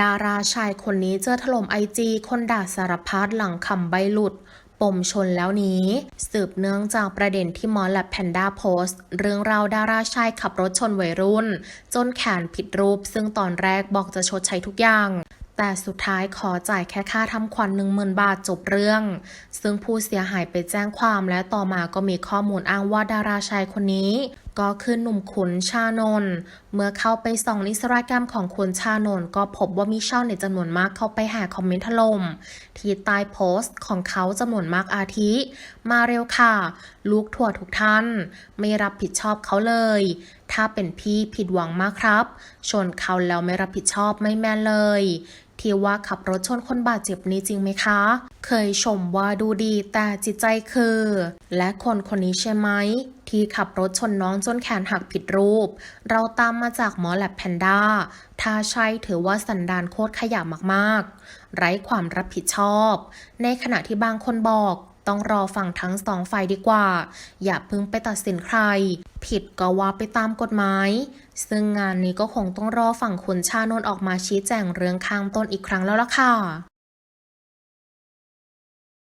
ดาราชายคนนี้เจอถล่มไอจีคนด่าสารพัดหลังคำใบหลุด ปมชนแล้วนี้ สืบเนื่องจากประเด็นที่มอลและแพนด้าโพสต์ เรื่องราวดาราชายขับรถชนวัยรุ่น จนแขนผิดรูป ซึ่งตอนแรกบอกจะชดใช้ทุกอย่างแต่สุดท้ายขอจ่ายแค่ค่าทำขวัญหนึ่งหมื่นบาทจบเรื่อง ซึ่งผู้เสียหายไปแจ้งความและต่อมาก็มีข้อมูลอ้างว่าดาราชายคนนี้ ก็คือหนุ่มขุนชานนเมื่อเข้าไปส่องอิสตาแกรรมของคุณชานนก็พบว่ามีช่องในจำนวนมากเข้าไปห่คอมเมนต์ถล่มที่ใต้โพสต์ของเขาจำนวนมากอาทิ มาเร็วค่ะ ลูกถั่วทุกท่าน ไม่รับผิดชอบเขาเลย ถ้าเป็นพี่ผิดหวังมากครับ ชนเขาแล้วไม่รับผิดชอบไม่แม่นเลย ที่ว่าขับรถชนคนบาดเจ็บนี้จริงไหมคะ เคยชมว่าดูดีแต่จิตใจคือ และคนคนนี้ใช่ไหม ที่ขับรถชนน้องจนแขนหักผิดรูป เราตามมาจากหมอแลบแพนด้า ถ้าใช่ถือว่าสันดานโคตรขยะมากๆ ไร้ความรับผิดชอบ ในขณะที่บางคนบอก ต้องรอฟังทั้งสองฝ่ายดีกว่า อย่าเพิ่งไปตัดสินใคร ผิดก็ว่าไปตามกฎหมาย ซึ่งงานนี้ก็คงต้องรอฝั่งคุณชานนท์ออกมาชี้แจงเรื่องข้างต้นอีกครั้งแล้วล่ะค่ะ